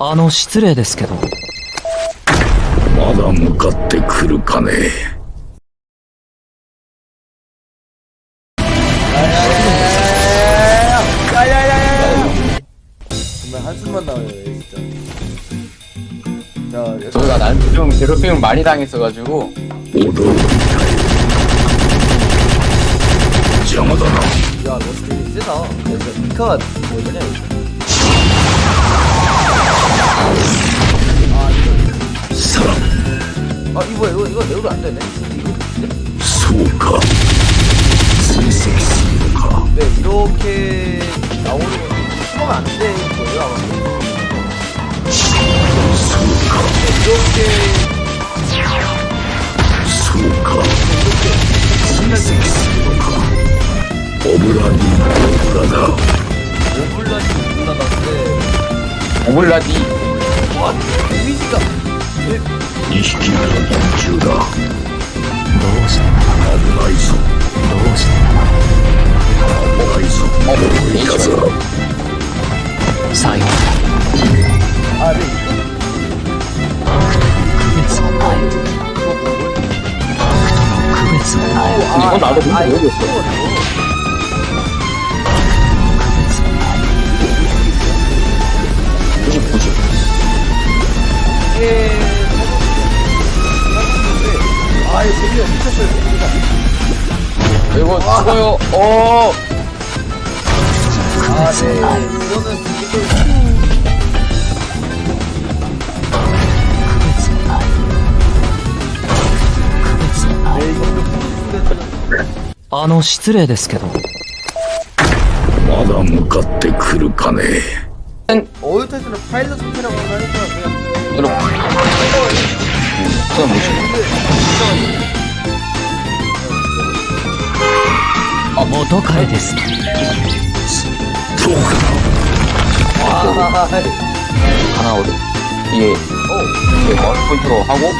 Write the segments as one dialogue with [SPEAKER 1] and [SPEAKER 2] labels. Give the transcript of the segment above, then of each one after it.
[SPEAKER 1] あの失礼ですけどまだ向かってくるかね
[SPEAKER 2] 저희가 난좀 괴롭힘을 많이 당했어가지고
[SPEAKER 3] 야 로스트 세다 야 뭐 이거 뭐냐
[SPEAKER 1] 사람
[SPEAKER 3] 아 이거 아, 아, 이거 이거 내우로 안 되네. 이거 근데?
[SPEAKER 1] 소가 생생 소가
[SPEAKER 3] 네 이렇게 나오는 수면 안 되는 거예요 아마.
[SPEAKER 1] 소가
[SPEAKER 3] 네, 이렇게 몰라지와데미지
[SPEAKER 1] 2匹の連中だ
[SPEAKER 4] どうして
[SPEAKER 1] 危ないぞ
[SPEAKER 4] どうして
[SPEAKER 1] 危ないぞ
[SPEAKER 4] もういぞ最後あれい
[SPEAKER 3] 日本だ
[SPEAKER 4] あですごいすごい
[SPEAKER 3] よおおあ
[SPEAKER 4] あの失礼ですけど
[SPEAKER 1] まだ向かってくるかね
[SPEAKER 2] え
[SPEAKER 4] 元彼です
[SPEAKER 1] そうか
[SPEAKER 2] 하나오
[SPEAKER 3] 르
[SPEAKER 2] 예오예머리포인트로하고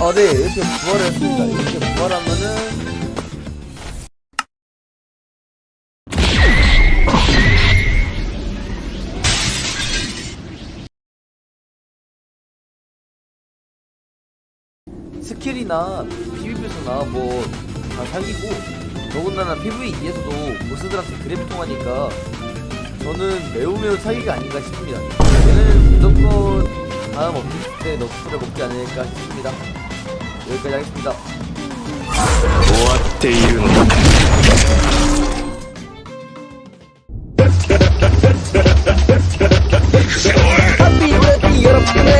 [SPEAKER 3] 아네이렇게부활할수있다이렇게부활하면은 스킬이나 PVP에서나 뭐 다사귀고 더군다나 PVE에서도 보스들한테 그래프 통하니까 저는 매우 매우 사기가 아닌가 싶습니다. 얘는 무조건 다음 업데이트 때 너프를 먹지 않을까 싶습니다. 여기까지 하겠습니다.
[SPEAKER 5] 終わっているのだ。